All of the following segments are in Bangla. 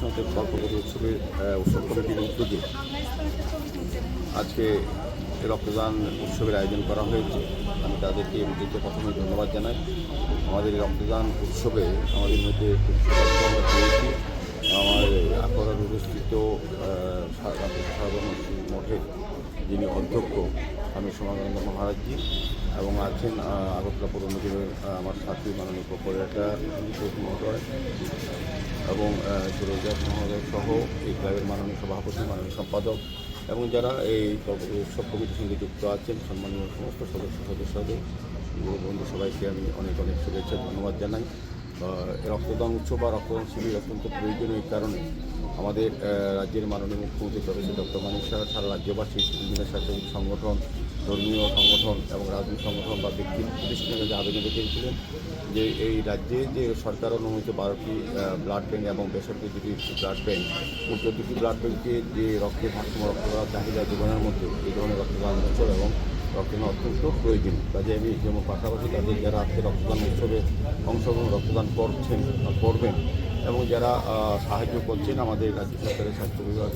স্নাতক কর্মকর্ম উৎসবের উৎসব কমিটির উদ্যোগে আজকে রক্তদান উৎসবের আয়োজন করা হয়েছে। আমি তাদেরকে এমনিতে প্রথমে ধন্যবাদ জানাই। আমাদের রক্তদান উৎসবে আমাদের মধ্যে খুব অধ্যক্ষ স্বামী সমানন্দ মহারাজজি এবং আছেন আগরতলা পৌর নিগমের আমার সাথী মাননীয় প্রোপারেটর মহোদয় এবং সুরজাত মহোদয় সহ এই ক্লাবের মাননীয় সভাপতি, মাননীয় সম্পাদক এবং যারা এই উৎসব কমিটির সঙ্গে যুক্ত আছেন, সম্মানীয় সমস্ত সদস্য সদস্যদের বন্ধু সবাইকে আমি অনেক অনেক শুভেচ্ছা, ধন্যবাদ জানাই। রক্তদান উৎসব বা রক্তদান শিবির অত্যন্ত প্রয়োজনীয় কারণে আমাদের রাজ্যের মাননীয় মুখ্যমন্ত্রী প্রফেসর ডক্টর মানিক সাহা, সারা রাজ্যবাসী, বিভিন্ন স্বেচ্ছাসেবী সংগঠন, ধর্মীয় সংগঠন এবং রাজনৈতিক সংগঠন বা ব্যক্তি প্রতিষ্ঠানের কাছে আবেদন রেখেছিলেন যে এই রাজ্যে যে সরকার অনুমোদিত বারোটি ব্লাড ব্যাঙ্ক এবং বেসরকারি দুটি ব্লাড ব্যাঙ্ক ও চোদ্দটি ব্লাড ব্যাঙ্কে যে রক্তের ভারসাম্য রক্তদান চাহিদা জীবনের মধ্যে এই ধরনের রক্তদান উৎসব এবং রক্তদান অত্যন্ত প্রয়োজন। কাজে আমি যেমন পাশাপাশি তাদের যারা আজকে রক্তদান উৎসবে অংশগ্রহণ, রক্তদান করছেন বা করবেন এবং যারা সাহায্য করছেন আমাদের রাজ্য সরকারের স্বাস্থ্য বিভাগ,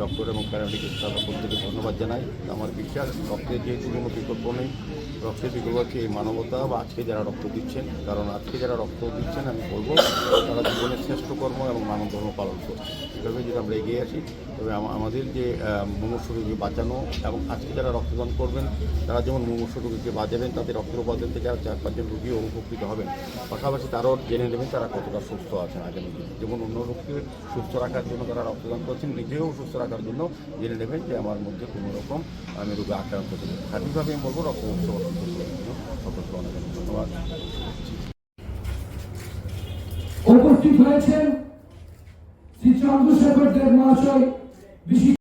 ডক্টর এবং প্যারামেডিক্যাল স্টাফ প্রত্যেকে ধন্যবাদ জানাই। আমার বিশ্বাস, রক্তের যেহেতু কোনো বিকল্প নেই, রক্তের বিকল্প আছে এই মানবতা বা আজকে যারা রক্ত দিচ্ছেন, কারণ আজকে যারা রক্ত দিচ্ছেন, আমি বলব, তারা শ্রেষ্ঠ কর্ম এবং মানব ধর্ম পালন করছে। এভাবে যদি আমরা এগিয়ে আসি, তবে আমাদের যে মুমূর্ষ রোগী বাঁচানো এবং আজকে যারা রক্তদান করবেন, তারা যেমন মুমূর্ষ রোগীকে বাঁচাবেন তাদের রক্তের উপাদান থেকে আর চার পাঁচজন রোগী উপকৃত হবেন। পাশাপাশি তারাও জেনে নেবেন তারা কতটা সুস্থ আছেন আগামী দিনে। যেমন অন্য রোগকে সুস্থ রাখার জন্য তারা রক্তদান করছেন, নিজেও সুস্থ রাখার জন্য জেনে নেবেন যে আমার মধ্যে কোনো রকম, আমি রোগে আক্রান্ত করি সঠিকভাবে আমি বলব রক্ত উৎসব অনেক অনেক ধন্যবাদ। উপস্থিত হয়েছেন শ্রী চন্দ্রশেখর দেব মহাশয় বিশিষ্ট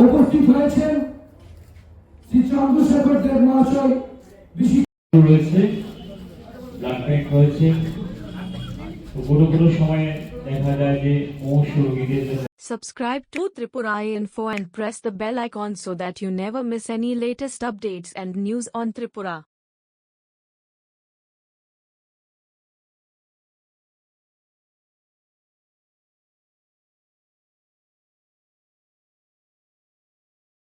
উপস্থিত হয়েছেন শ্রী চন্দ্রশেখর দেব মহাশয় বিশিষ্ট রয়েছে ব্লাড ব্যাংক রয়েছে তো কোনো কোনো সময়ে দেখা যায় যে মুমূর্ষ রোগীদের জন্য Subscribe to Tripura Info and press the bell icon so that you never miss any latest updates and news on Tripura.